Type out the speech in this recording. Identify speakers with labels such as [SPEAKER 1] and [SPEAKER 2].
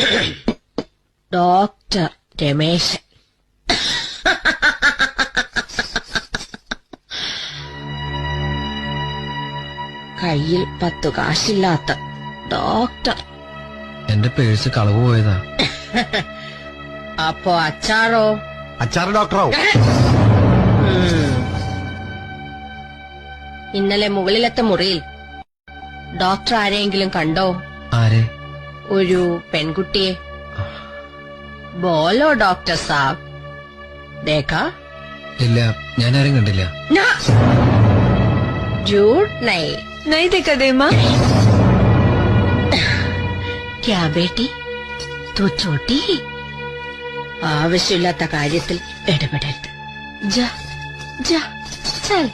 [SPEAKER 1] Doctor Rameshan കയ്യിൽ പത്തു കാശില്ലാത്ത doctor.
[SPEAKER 2] എന്റെ പേഴ്സ് കളവ് പോയതാ.
[SPEAKER 1] അപ്പോ അച്ചാറോ?
[SPEAKER 3] അച്ചാർ
[SPEAKER 1] ഡോക്ടറോ? ഇന്നലെ മുകളിലത്തെ മുറിയിൽ ഡോക്ടർ ആരെയെങ്കിലും കണ്ടോ?
[SPEAKER 2] ആരെ?
[SPEAKER 1] ഒരു പെൺകുട്ടിയെ ബോലോ ഡോക്ടർ സാബ് ദേഖാ
[SPEAKER 2] ഇല്ല ഞാൻ ആരും കണ്ടില്ല
[SPEAKER 1] ना झूठ नहीं
[SPEAKER 4] नहीं देखा दे माँ
[SPEAKER 1] क्या बेटी तू छोटी ही ആവശ്യമില്ലാത്ത കാര്യത്തിൽ ഇടപെടരുത് ജാ ജാ ചൽ